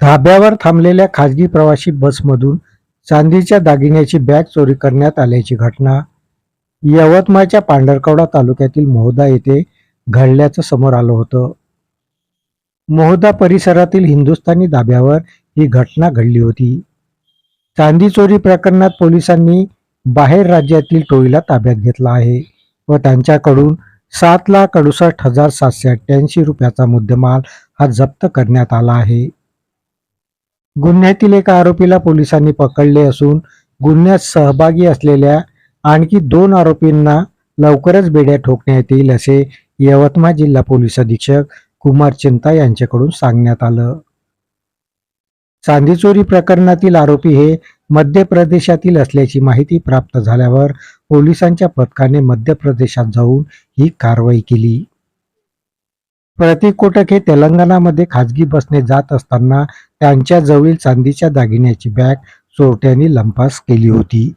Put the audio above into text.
धाब्यावर थांबलेल्या खाजगी प्रवासी बसमधून चांदीच्या दागिन्याची बॅग चोरी करण्यात आल्याची घटना यवतमाळच्या पांढरकवडा तालुक्यातील मोहदा येथे घडल्याचं समोर आलं होतं. मोहदा परिसरातील हिंदुस्थानी धाब्यावर ही घटना घडली होती. चांदी चोरी प्रकरणात पोलिसांनी बाहेर राज्यातील टोळीला ताब्यात घेतला आहे व त्यांच्याकडून सात लाख अडुसष्ट हजार सातशे अठ्ठ्याऐंशी रुपयाचा मुद्देमाल हा जप्त करण्यात आला आहे. गुन्ह्यातील एका आरोपीला पोलिसांनी पकडले असून गुन्ह्यात सहभागी असलेल्या आणखी दोन आरोपींना लवकरच बेड्या ठोकण्यात येईल असे यवतमाळ जिल्हा पोलीस अधीक्षक कुमार चिंता यांच्याकडून सांगण्यात आलं. चांदीचोरी प्रकरणातील आरोपी हे मध्य प्रदेशातील असल्याची माहिती प्राप्त झाल्यावर पोलिसांच्या पथकाने मध्य प्रदेशात जाऊन ही कारवाई केली. प्रतीक कोटक हे तेलंगणामध्ये खाजगी बसने जात असताना त्यांच्या जवळील चांदीच्या दागिन्याची बॅग चोरट्यांनी लंपास केली होती.